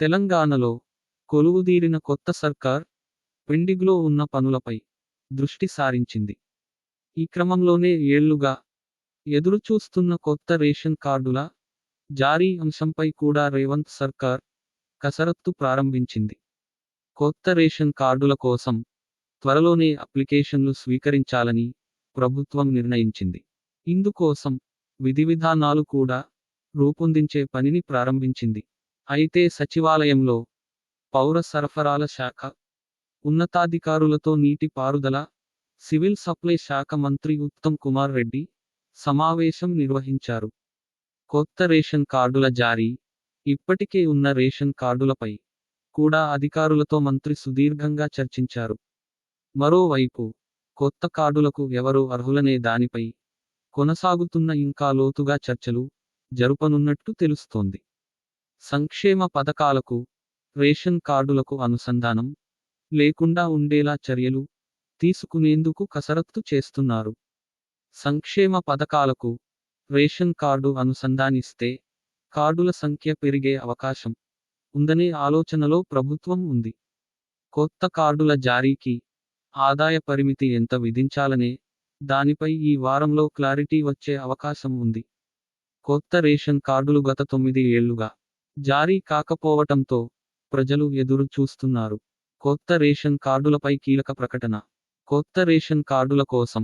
తెలంగాణలో కొలువుదీరిన కొత్త సర్కార్ పెండింగ్లో ఉన్న పనులపై దృష్టి సారించింది. ఈ క్రమంలోనే ఏళ్ళుగా ఎదురుచూస్తున్న కొత్త రేషన్ కార్డుల జారీ అంశంపై కూడా రేవంత్ సర్కార్ కసరత్తు ప్రారంభించింది. కొత్త రేషన్ కార్డుల కోసం త్వరలోనే అప్లికేషన్లు స్వీకరించాలని ప్రభుత్వం నిర్ణయించింది. ఇందుకోసం విధివిధానాలు కూడా రూపొందించే పనిని ప్రారంభించింది. అయితే సచివాలయంలో పౌర సరఫరాల శాఖ ఉన్నతాధికారులతో నీటి పారుదల సివిల్ సప్లై శాఖ మంత్రి ఉత్తమ్ కుమార్ రెడ్డి సమావేశం నిర్వహించారు. కొత్త రేషన్ కార్డుల జారీ ఇప్పటికే ఉన్న రేషన్ కార్డులపై కూడా అధికారులతో మంత్రి సుదీర్ఘంగా చర్చించారు. మరోవైపు కొత్త కార్డులకు ఎవరు అర్హులనే దానిపై కొనసాగుతున్న ఇంకా లోతుగా చర్చలు జరుపనున్నట్టు తెలుస్తోంది. సంక్షేమ పథకాలకు రేషన్ కార్డులకు అనుసంధానం లేకుండా ఉండేలా చర్యలు తీసుకునేందుకు కసరత్తు చేస్తున్నారు. సంక్షేమ పథకాలకు రేషన్ కార్డు అనుసంధానిస్తే కార్డుల సంఖ్య పెరిగే అవకాశం ఉందనే ఆలోచనలో ప్రభుత్వం ఉంది. కొత్త కార్డుల జారీకి ఆదాయ పరిమితి ఎంత విధించాలనే దానిపై ఈ వారంలో క్లారిటీ వచ్చే అవకాశం ఉంది. కొత్త రేషన్ కార్డులు గత తొమ్మిది ఏళ్ళుగా జారీ కాకపోవటంతో ప్రజలు ఎదురు చూస్తున్నారు. కొత్త రేషన్ కార్డులపై కీలక ప్రకటన. కొత్త రేషన్ కార్డుల కోసం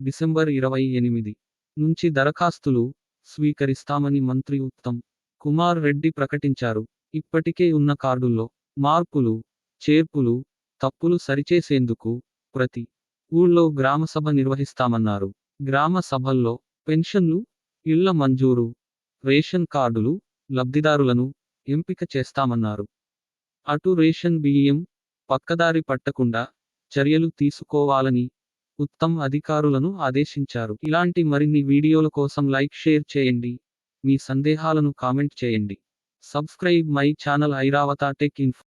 డిసెంబర్ ఇరవై ఎనిమిది నుంచి దరఖాస్తులు స్వీకరిస్తామని మంత్రి ఉత్తమ్ కుమార్ రెడ్డి ప్రకటించారు. ఇప్పటికే ఉన్న కార్డుల్లో మార్పులు చేర్పులు తప్పులు సరిచేసేందుకు ప్రతి ఊళ్ళో గ్రామసభ నిర్వహిస్తామన్నారు. గ్రామ సభల్లో పెన్షన్లు ఇళ్ళ మంజూరు రేషన్ కార్డులు లబ్ధిదారులను ఎంపిక చేస్తామన్నారు. అటు రేషన్ బియ్యం పక్కదారి పట్టకుండా చర్యలు తీసుకోవాలని ఉత్తమ్ అధికారులను ఆదేశించారు. ఇలాంటి మరిన్ని వీడియోల కోసం లైక్ షేర్ చేయండి. మీ సందేహాలను కామెంట్ చేయండి. Subscribe my channel Airavata tech info